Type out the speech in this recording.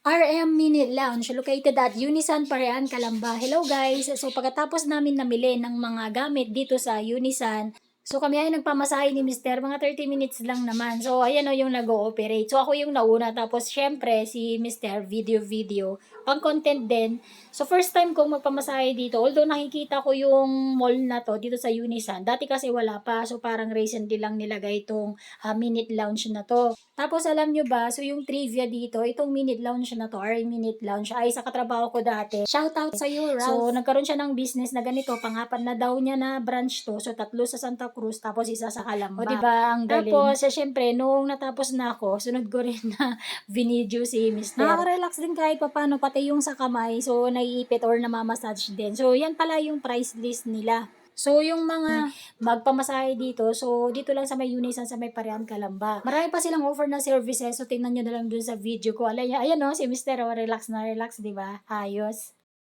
RM Minute Lounge located at Unisan Parean, Calamba. Hello guys! So pagkatapos namin namili ng mga gamit dito sa Unisan, so kami ay nagpamasahe ni Mr. mga 30 minutes lang naman. So ayan o yung nag-ooperate. So ako yung nauna tapos syempre si Mr. video video. Pang content din. So first time kong magpamasahe dito, although nakikita ko yung mall na to dito sa Unisan. Dati kasi wala pa. So parang recently lang nilagay itong ah, Minute Lounge na to. Tapos alam nyo ba, so yung trivia dito, itong Minute Lounge na to, or Minute Lounge, ay sa katrabaho ko dati. Shout out sa iyo, Ralph. So nagkaroon siya ng business na ganito, pangapat na daw niya na branch to. So tatlo sa Santa Cruz, tapos isa sa Calamba. O diba, ang galing. Tapos, eh, syempre, nung natapos na ako, sunod ko rin na vinidyo si Mr. Nakaka-relax din kahit papano, pati yung sa kamay, so naiipit or namamassage din. So yan pala yung price list nila. So, yung mga magpamasahe dito, so dito lang sa may Unisan, sa may Parehan, Kalamba. Marami pa silang offer na services, so tingnan nyo na lang dun sa video ko. Alay, ayan o, si Mr. O, relax na relax, di ba? Ayos.